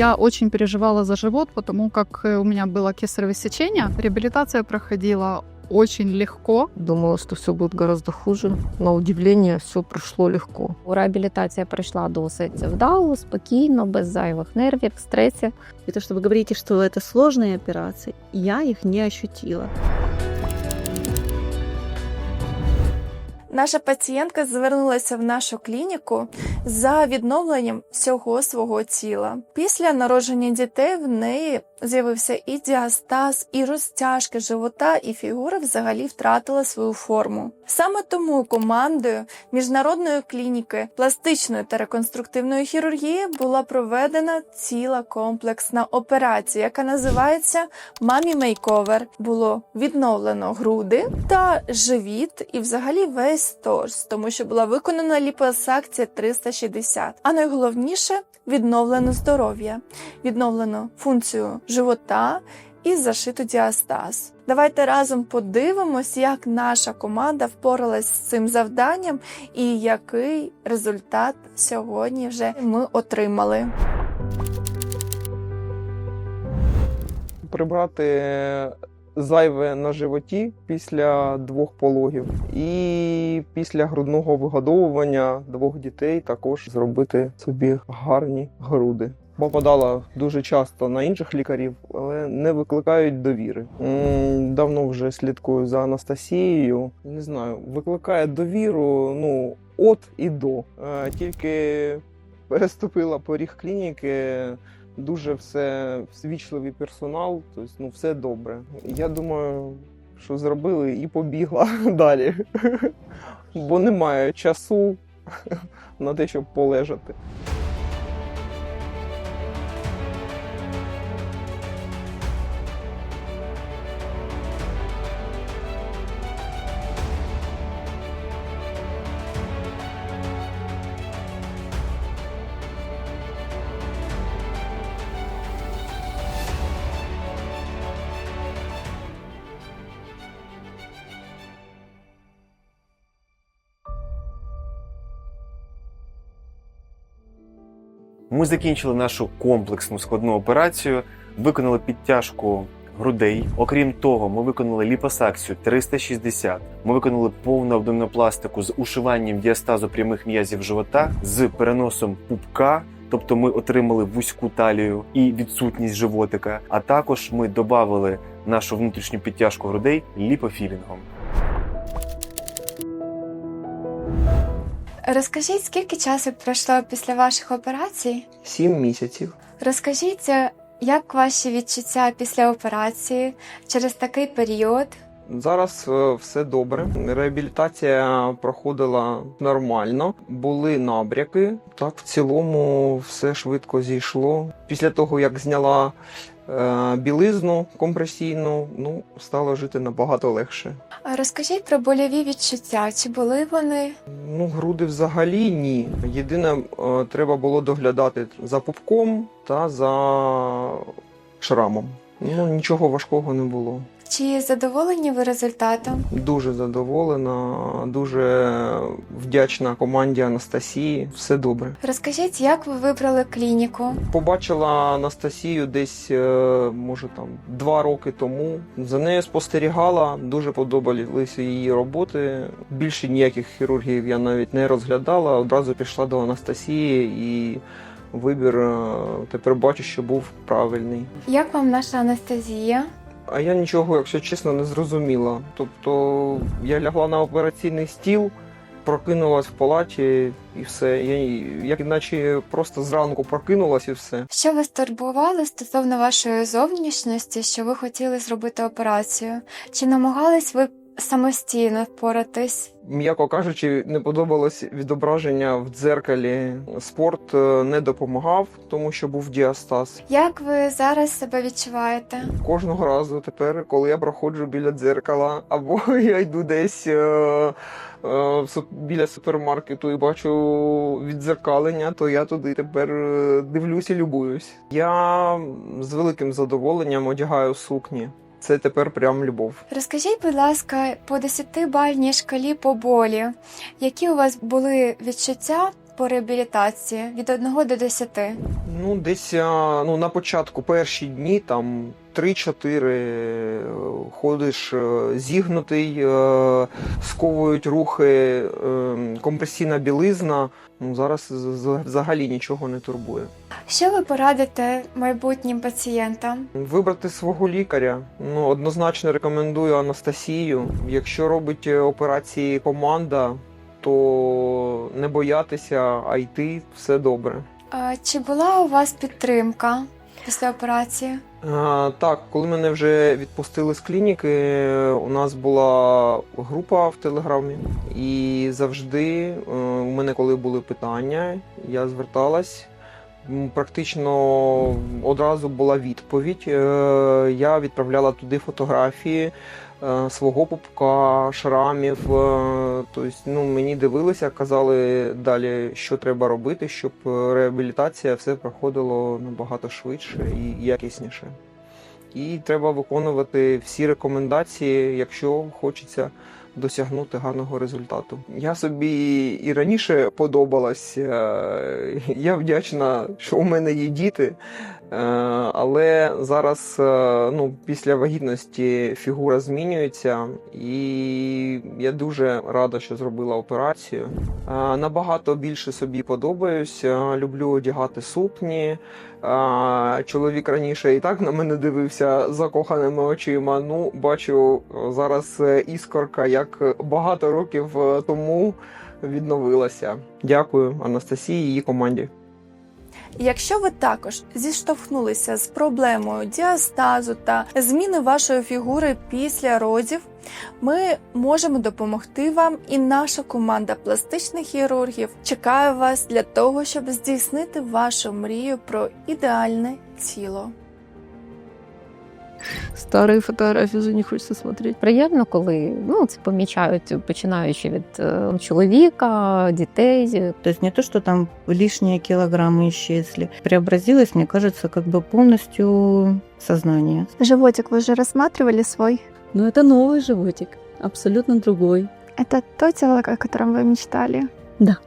Я очень переживала за живот, потому как э, у меня было кесарево сечение. Реабилитация проходила очень легко. Думала, что все будет гораздо хуже. На удивление, все прошло легко. Реабілітація пройшла досить вдало, спокійно, без зайвих нервів, стресів. И то, что вы говорите, что это сложные операции, я их не ощутила. Наша пацієнтка звернулася в нашу клініку за відновленням всього свого тіла. Після народження дітей в неї з'явився і діастаз, і розтяжки живота, і фігура взагалі втратила свою форму. Саме тому командою міжнародної клініки пластичної та реконструктивної хірургії була проведена ціла комплексна операція, яка називається Мамі Мейковер. Було відновлено груди та живіт, і взагалі весь торс, тому що була виконана ліпосакція 360. А найголовніше відновлено здоров'я, відновлено функцію живота і зашито діастаз. Давайте разом подивимось, як наша команда впоралась з цим завданням і який результат сьогодні вже ми отримали. прибрати зайве на животі після двох пологів, і після грудного вигодовування двох дітей також зробити собі гарні груди. Попадала дуже часто на інших лікарів, але не викликають довіри. Давно вже слідкую за Анастасією. Не знаю, викликає довіру. Ну, от і до. Е, Тільки переступила поріг клініки, дуже все свічливий персонал, тобто ну все добре. Я думаю, що зробили і побігла далі. Бо немає часу на те, щоб полежати. Ми закінчили нашу комплексну складну операцію, виконали підтяжку грудей. Окрім того, ми виконали ліпосакцію 360. Ми виконали повну абдомінопластику з ушиванням діастазу прямих м'язів живота з переносом пупка. Тобто ми отримали вузьку талію і відсутність животика. А також ми додали нашу внутрішню підтяжку грудей ліпофілінгом. Розкажіть, скільки часу пройшло після ваших операцій? Сім місяців. Розкажіть, е, як ваші відчуття після операції через такий період? Зараз е, все добре. Реабілітація проходила нормально, були набряки. Так, в цілому все швидко зійшло. Після того, як зняла білизну компресійну, ну стало жити набагато легше. А Розкажіть про больові відчуття. Чи були вони? Ну, груди взагалі ні. Єдине, е, треба було доглядати за пупком та за шрамом. Ну, нічого важкого не було. Чи задоволені ви результатом? Дуже задоволена, дуже вдячна команді Анастасії. Все добре. Розкажіть, як ви вибрали клініку? Побачила Анастасію десь, е, може там два роки тому. За нею спостерігала, дуже подобалися її роботи. Більше ніяких хірургів я навіть не розглядала. Одразу пішла до Анастасії і вибір е, тепер бачу, що був правильний. Як вам наша анестезія? А я нічого, якщо чесно, не зрозуміла. Тобто я лягла на операційний стіл, прокинулась в палаті і все. Я як іначе просто зранку прокинулась і все. Що вас турбувало стосовно вашої зовнішності, що ви хотіли зробити операцію? Чи намагались ви самостійно впоратись? М'яко кажучи, не подобалось відображення в дзеркалі. Спорт е, не допомагав, тому що був діастаз. Як ви зараз себе відчуваєте? Кожного разу тепер, коли я проходжу біля дзеркала, або я йду десь е, е, біля супермаркету і бачу віддзеркалення, то я туди тепер е, дивлюсь і любуюсь. Я з великим задоволенням одягаю сукні. Це тепер прям любов. Розкажіть, будь ласка, по 10-бальній шкалі по болі, які у вас були відчуття по реабілітації від 1 до 10? Ну, десь а, ну, на початку перші дні там 3-4 е, ходиш е, зігнутий, е, сковують рухи, компресійна білизна. Ну, зараз взагалі нічого не турбує. Що ви порадите майбутнім пацієнтам? Вибрати свого лікаря. Ну, однозначно рекомендую Анастасію. Якщо робить операції команда, то не боятися, а йти все добре. А, Чи була у вас підтримка після операції? А, так, коли мене вже відпустили з клініки, у нас була група в Телеграмі, і завжди е, у мене, коли були питання, я зверталась. Практично одразу була відповідь. Е, Я відправляла туди фотографії е, свого пупка, шрамів. е, Тобто, ну, мені дивилися, казали далі, що треба робити, щоб реабілітація все проходило набагато швидше і якісніше. І треба виконувати всі рекомендації, якщо хочеться досягнути гарного результату. Я собі і раніше подобалась. е, Я вдячна, що у мене є діти. Е, Але зараз, е, ну, після вагітності фігура змінюється, і я дуже рада, що зробила операцію. Набагато більше собі подобаюсь. е, Люблю одягати сукні. Чоловік раніше і так на мене дивився закоханими очима. Ну, бачу зараз іскорка, як багато років е, тому відновилася. Дякую Анастасії і її команді. Якщо ви також зіштовхнулися з проблемою діастазу та зміни вашої фігури після родів, ми можемо допомогти вам, і наша команда пластичних хірургів чекає вас для того, щоб здійснити вашу мрію про ідеальне тіло Старые фотографии уже не хочется смотреть. Приємно, коли ну, це помічають, починаючи від е, чоловіка, дітей. То есть не то, что там лишние килограммы исчезли. Преобразилось, мне кажется, как бы полностью сознание. Животик вы уже рассматривали свой? Но это новый животик, абсолютно другой. Это то тело, о котором вы мечтали? Да.